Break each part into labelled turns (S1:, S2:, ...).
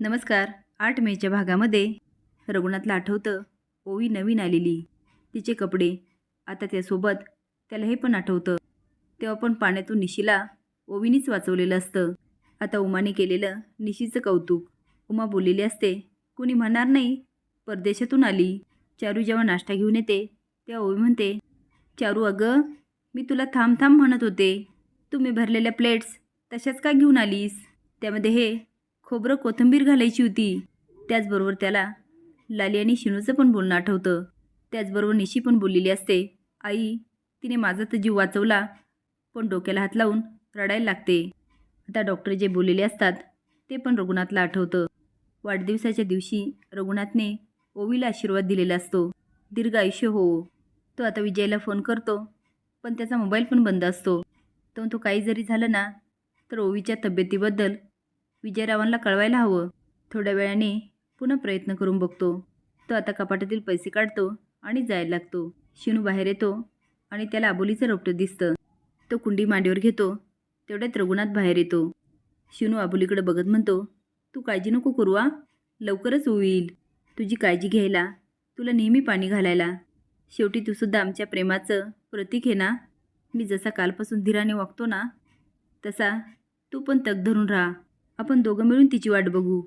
S1: नमस्कार. आठ मेच्या भागामध्ये रघुनाथला आठवतं. ओवी नवीन आलेली. तिचे कपडे. आता त्यासोबत त्याला हे पण आठवतं. तेव्हा पण पाण्यातून निशीला ओवीनीच वाचवलेलं असतं. आता उमाने केलेलं निशीचं कौतुक. उमा बोललेली असते कुणी म्हणणार नाही? परदेशातून आली. चारू जेव्हा नाश्ता घेऊन येते तेव्हा ओवी म्हणते चारू अगं मी तुला थांब थांब म्हणत होते. तुम्ही भरलेल्या प्लेट्स तशाच का घेऊन आलीस? त्यामध्ये हे खोबरं कोथिंबीर घालायची होती. त्याचबरोबर त्याला लाली आणि शिनूचं पण बोलणं आठवतं. त्याचबरोबर निशी पण बोललेली असते. आई तिने माझा तर जीव वाचवला पण डोक्याला हात लावून रडायला लागते. आता डॉक्टर जे बोललेले असतात ते पण रघुनाथला आठवतं. वाढदिवसाच्या दिवशी रघुनाथने ओवीला आशीर्वाद दिलेला असतो. दीर्घ आयुष्य हो तो आता विजयला फोन करतो पण त्याचा मोबाईल पण बंद असतो. तर तो काही जरी झालं ना तर ओवीच्या तब्येतीबद्दल विजयरावांना कळवायला हवं. थोड्या वेळाने पुन्हा प्रयत्न करून बघतो. तो आता कपाटातील पैसे काढतो आणि जायला लागतो. शिनू बाहेर येतो आणि त्याला आबोलीचं रोपटं दिसतं. तो कुंडी मांडीवर घेतो. तेवढ्यात रघुनाथ बाहेर येतो. शिनू आबोलीकडे बघत म्हणतो तू काळजी नको करू आ. लवकरच होईल तुझी काळजी घ्यायला. तुला नेहमी पाणी घालायला. शेवटी तू सुद्धा आमच्या प्रेमाचं प्रतीक आहे ना. मी जसा कालपासून धीराने वागतो ना तसा तू पण तग धरून राहा. आपण दोघं मिळून तिची वाट बघू.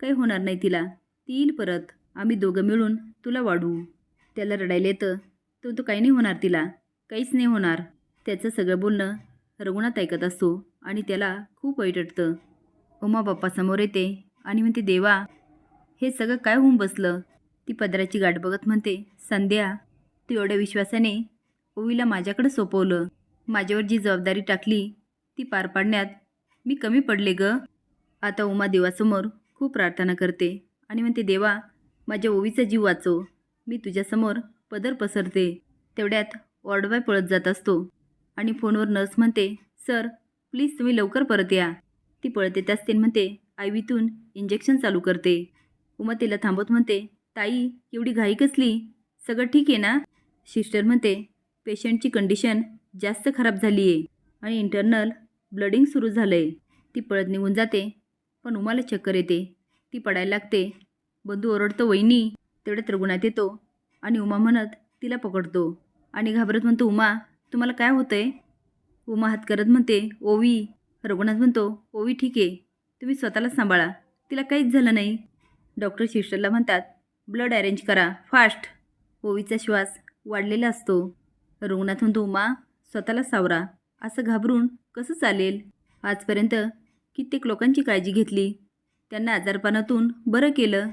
S1: काही होणार नाही तिला. ती येईल परत. आम्ही दोघं मिळून तुला वाढवू. त्याला रडायला येतं. तो तो काही नाही होणार तिला. काहीच नाही होणार. त्याचं सगळं बोलणं रघुनाथ ऐकत असतो आणि त्याला खूप वाईट वाटतं. उमा बाप्पा समोर येते आणि म्हणते देवा हे सगळं काय होऊन बसलं? ती पदराची गाठ बघत म्हणते संध्या तू एवढ्या विश्वासाने ओवीला माझ्याकडे सोपवलं. माझ्यावर जी जबाबदारी टाकली ती पार पाडण्यात मी कमी पडले ग. आता उमा देवासमोर खूप प्रार्थना करते आणि म्हणते देवा माझ्या ओवीचा जीव वाचव. मी तुझ्यासमोर पदर पसरते. तेवढ्यात वॉर्डबॉय पळत जात असतो आणि फोनवर नर्स म्हणते सर प्लीज तुम्ही लवकर परत या. ती पळत येत असते म्हणते आयवीतून इंजेक्शन चालू करते. उमा तिला थांबवत म्हणते ताई एवढी घाई कसली? सगळं ठीक आहे ना? सिस्टर म्हणते पेशंटची कंडिशन जास्त खराब झाली आहे आणि इंटरनल ब्लडिंग सुरू झालं आहे ती पळत निघून जाते पण उमाला चक्कर येते. ती पडायला लागते. बंधू ओरडतो वहिनी तेवढ्यात रुग्णात येतो आणि उमा म्हणत तिला पकडतो. आणि घाबरत म्हणतो उमा तुम्हाला काय होतं आहे उमा हात करत म्हणते ओवी. रघुनाथ म्हणतो ओवी ठीक आहे. तुम्ही स्वतःला सांभाळा. तिला काहीच झालं नाही. डॉक्टर सिस्टरला म्हणतात ब्लड अरेंज करा. फास्ट. ओवीचा श्वास वाढलेला असतो. रघुनाथ म्हणतो उमा स्वतःला सावरा. असं घाबरून कसं चालेल? आजपर्यंत कित्येक लोकांची काळजी घेतली. त्यांना आजारपणातून बरं केलं.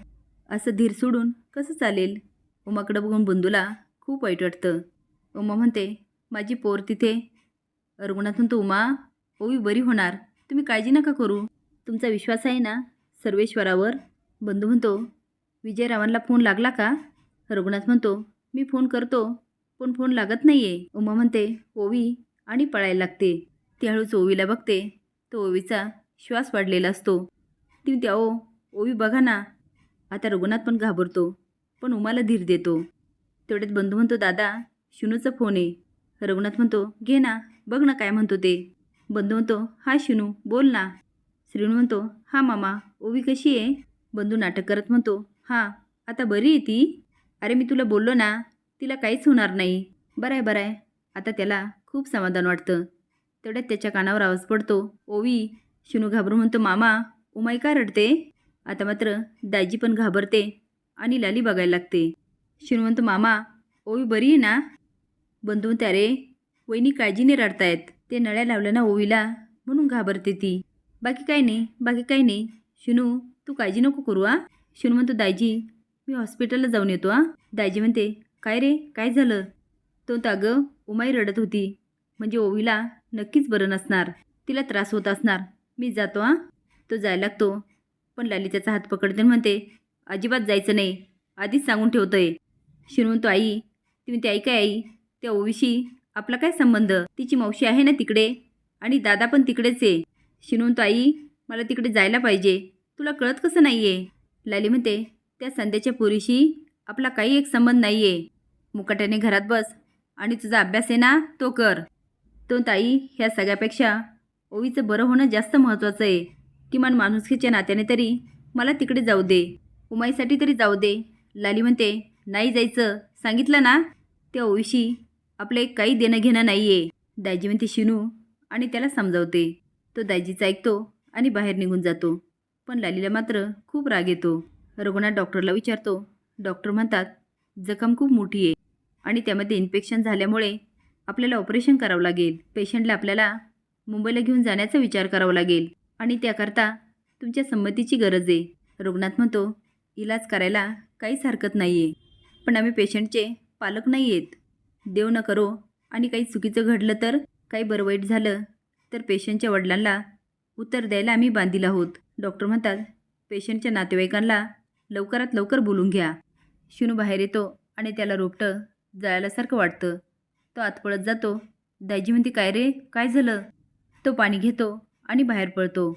S1: असं धीर सोडून कसं चालेल? उमाकडं बघून बंधूला खूप वाईट वाटतं. उमा म्हणते माझी पोर तिथे. रघुनाथ तो उमा? ओवी बरी होणार. तुम्ही काळजी नका करू. तुमचा विश्वास आहे ना सर्वेश्वरावर? बंधू म्हणतो विजयरावांना फोन लागला का? रघुनाथ म्हणतो मी फोन करतो पण फोन लागत नाही आहे उमा म्हणते ओवी आणि पळायला लागते. ती हळूच ओवीला बघते तो ओवीचा श्वास वाढलेला असतो. ती त्या ओ ओवी बघा ना. आता रघुनाथ पण घाबरतो पण उमाला धीर देतो. तेवढ्यात बंधू म्हणतो दादा शिनूचा फोन आहे. रघुनाथ म्हणतो घे ना बघ ना काय म्हणतो ते. बंधू म्हणतो हा शिनू बोल ना. श्रीणू म्हणतो हा मामा ओवी कशी आहे? बंधू नाटक करत म्हणतो हां आता बरी आहे ती? अरे मी तुला बोललो ना तिला काहीच होणार नाही. बरं आहे बरं आहे. आता त्याला खूप समाधान वाटतं. तेवढ्यात त्याच्या कानावर आवाज पडतो ओवी शिनू घाबरून म्हणतो मामा उमाई का रडते? आता मात्र दाजी पण घाबरते आणि लाली बघायला लागते. शिनू म्हणतो मामा ओवी बरी आहे ना? बंधू म्हणते अरे वहिनी काळजीने रडतायत. ते नळ्या लावल्या ना ओवीला म्हणून घाबरते ती. बाकी काही नाही बाकी काही नाही. शिनू तू काळजी नको करू आ शिनू म्हणतो दाजी मी हॉस्पिटलला जाऊन येतो आ दाजी म्हणते काय रे काय झालं? तो तागं अगं उमाई रडत होती. म्हणजे ओवीला नक्कीच बरं नसणार. तिला त्रास होत असणार. मी जातो आ तो जायला लागतो. पण लाली त्याचा हात पकडते म्हणते अजिबात जायचं नाही. आधीच सांगून ठेवतोय. शिनू म्हणतो आई तुम्ही ते ऐकाय आई. त्या ओवीशी आपला काय संबंध? तिची मावशी आहे ना तिकडे? आणि दादा पण तिकडेच आहे. शिनू आई मला तिकडे जायला पाहिजे. तुला कळत कसं नाही आहे लाली म्हणते त्या संध्याच्या पोरीशी आपला काही एक संबंध नाही आहे मुकाट्याने घरात बस आणि तुझा अभ्यास आहे ना तो कर. तो ताई ह्या सगळ्यापेक्षा ओवीचं बरं होणं जास्त महत्त्वाचं आहे. किमान माणुसकीच्या नात्याने तरी. मला तिकडे जाऊ दे. उमाईसाठी तरी जाऊ दे. लाली म्हणते नाही जायचं. सांगितलं ना? त्या ओवीशी आपलं एक काही देणं घेणं नाही आहे दाजी म्हणते शिनू आणि त्याला समजावते. तो दायजीचा ऐकतो आणि बाहेर निघून जातो. पण लालीला मात्र खूप राग येतो. रघुनाथ डॉक्टरला विचारतो. डॉक्टर म्हणतात जखम खूप मोठी आहे. आणि त्यामध्ये इन्फेक्शन झाल्यामुळे आपल्याला ऑपरेशन करावं लागेल. पेशंटला आपल्याला मुंबईला घेऊन जाण्याचा विचार करावा लागेल. आणि त्याकरता तुमच्या संमतीची गरज आहे. रुग्णात म्हणतो इलाज करायला काहीच हरकत नाही आहे पण आम्ही पेशंटचे पालक नाही आहेत देव न करो. आणि काही चुकीचं घडलं तर काही बरं वाईट झालं तर पेशंटच्या वडिलांना उत्तर द्यायला आम्ही बांधील आहोत. डॉक्टर म्हणतात पेशंटच्या नातेवाईकांना लवकरात लवकर बोलून घ्या. शिनू बाहेर येतो आणि त्याला रोपटं जळाल्यासारखं वाटतं. तो आत पळत जातो. दाजी म्हणते काय रे? काय झालं? तो पाणी घेतो आणि बाहेर पळतो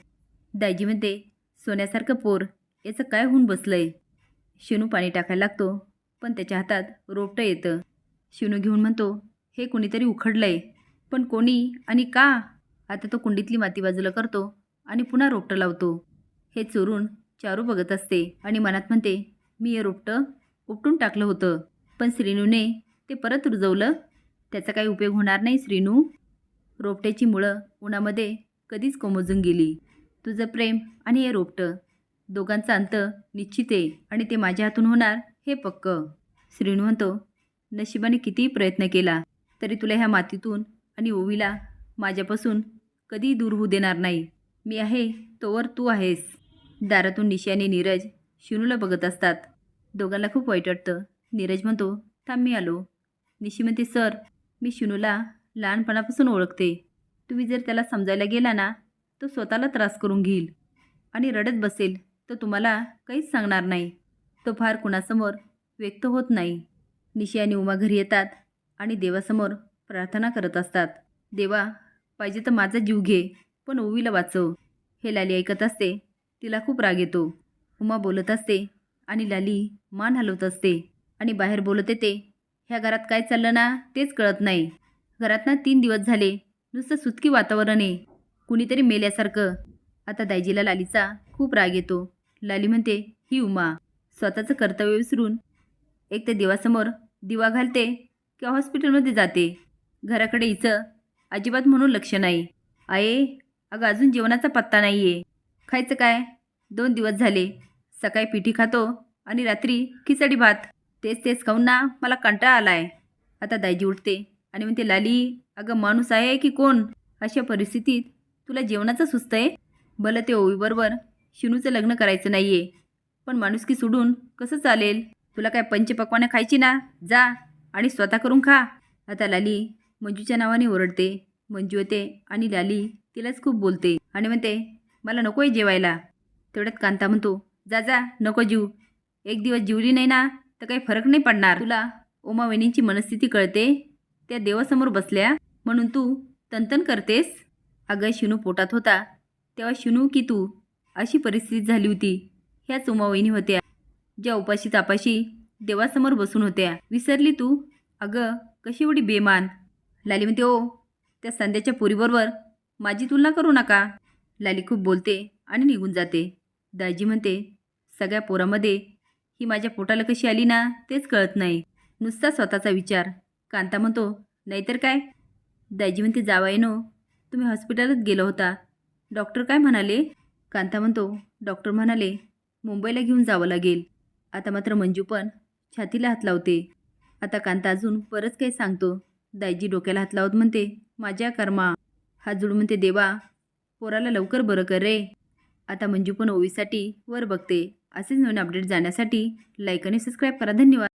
S1: दाजी म्हणते सोन्यासारखं पोर याचं काय होऊन बसलं आहे शिनू पाणी टाकायला लागतो पण त्याच्या हातात रोपटं येतं. शिनू घेऊन म्हणतो हे कोणीतरी उखडलं आहे पण कोणी आणि का? आता तो कुंडीतली माती बाजूला करतो आणि पुन्हा रोपटं लावतो. हे चोरून चारू बघत असते आणि मनात म्हणते मी हे रोपटं उपटून टाकलं होतं पण श्रीनूने ते परत रुजवलं. त्याचा काही उपयोग होणार नाही श्रीनू. रोपट्याची मुळं उन्हामध्ये कधीच कोमजून गेली. तुझं प्रेम आणि हे रोपटं दोघांचा अंत निश्चित आहे आणि ते माझ्या हातून होणार हे पक्क. श्रीनू म्हणतो नशिबाने कितीही प्रयत्न केला तरी तुला ह्या मातीतून आणि ओवीला माझ्यापासून कधीही दूर होऊ देणार नाही. मी आहे तोवर तू आहेस. दारातून निशी आणि नीरज शिनूला बघत असतात. दोघांना खूप वाईट वाटतं. नीरज म्हणतो थांब मी आलो. निशी म्हणते सर मी शिनूला लहानपणापासून ओळखते. तुम्ही जर त्याला समजायला गेला ना तो स्वतःला त्रास करून घेईल. आणि रडत बसेल तर तुम्हाला काहीच सांगणार नाही. तो फार कुणासमोर व्यक्त होत नाही. निशी आणि उमा घरी येतात आणि देवासमोर प्रार्थना करत असतात. देवा पाहिजे तर माझा जीव घे पण ओवीला वाचव. हे लाली ऐकत असते तिला खूप राग येतो. उमा बोलत असते आणि लाली मान हलवत असते. आणि बाहेर बोलत येते ह्या घरात काय चाललं ना तेच कळत नाही. घरात ना तीन दिवस झाले. नुसतं सुतकी वातावरण आहे. कुणीतरी मेल्यासारखं. आता दायजीला लालीचा खूप राग येतो. लाली म्हणते ही उमा स्वतःचं कर्तव्य विसरून एक तर देवासमोर दिवा घालते किंवा हॉस्पिटलमध्ये जाते. घराकडे हिचं अजिबात म्हणून लक्ष नाही. आहे अगं अजून जेवणाचा पत्ता नाही आहे खायचं काय? दोन दिवस झाले. सकाळी पिठी खातो आणि रात्री खिचडी भात. तेच तेच खाऊन ना मला कंटाळा आला आहे आता दायजी उठते. आणि म्हणते लाली अगं माणूस आहे की कोण? अशा परिस्थितीत तुला जेवणाचं सुस्त आहे भलं ते ओवीबरोबर शिनूचं लग्न करायचं नाही आहे पण माणुसकी सोडून कसं चालेल? तुला काय पंचपक्वानं खायची ना? जा आणि स्वतः करून खा. आता लाली मंजूच्या नावाने ओरडते. मंजू येते आणि लाली तिलाच खूप बोलते आणि म्हणते मला नको आहे जेवायला. तेवढ्यात कांता म्हणतो जा जा नको जीव. एक दिवस जीवली नाही ना तर काही फरक नाही पडणार. तुला ओमा वेणींची मनस्थिती कळते? त्या देवासमोर बसल्या. म्हणून तू तनतन करतेस? अगं शिनू पोटात होता. तेव्हा शिनू की तू? अशी परिस्थिती झाली होती. ह्याच उमा होत्या. ज्या उपाशी तापाशी देवासमोर बसून होत्या. विसरली तू? अगं कशी एवढी बेमान? लाली म्हणते ओ त्या संध्याच्या पोरीबरोबर माझी तुलना करू नका. लाली खूप बोलते आणि निघून जाते. दाजी म्हणते सगळ्या पोरामध्ये ही माझ्या पोटाला कशी आली ना तेच कळत नाही. नुसता स्वतःचा विचार. कांता म्हणतो नाहीतर काय? दाजी म्हणते जावाय नो हो. तुम्ही हॉस्पिटलात गेला होता. डॉक्टर काय म्हणाले? कांता म्हणतो डॉक्टर म्हणाले मुंबईला घेऊन जावं लागेल. आता मात्र मंजू पण छातीला हात लावते. आता कांता अजून बरंच काही सांगतो? दाईजी डोक्याला हात लावत म्हणते माझ्या कर्मा. हात जोडून म्हणते देवा पोराला लवकर बरं कर रे. आता मंजू पण ओवीसाठी वर बघते. असेच नवीन अपडेट जाण्यासाठी लाईक आणि सबस्क्राईब करा. धन्यवाद.